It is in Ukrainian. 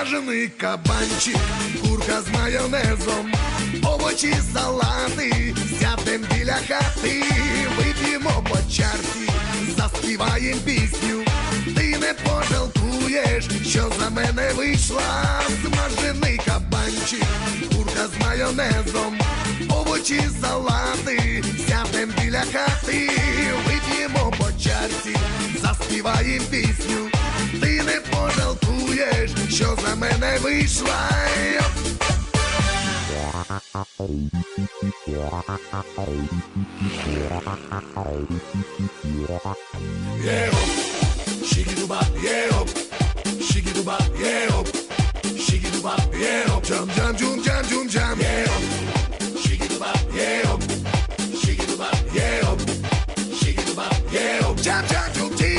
смажений кабанчик, курка з майонезом, овочі, салати, сядем біля хати, вип'ємо по чарці, заспіваєм пісню. Ти не пожалкуєш, що за мене вийшла смажений кабанчик, курка з майонезом, овочі, салати, сядем біля хати, вип'ємо по чарці, заспіваєм пісню. Ти не що за мене вийшла. Yeah, shiki duba, yeah, shiki duba, yeah, shiki duba, yeah, jam jam jum jam jam, yeah, shiki duba, yeah, shiki duba, yeah, shiki duba, yeah, jam jam.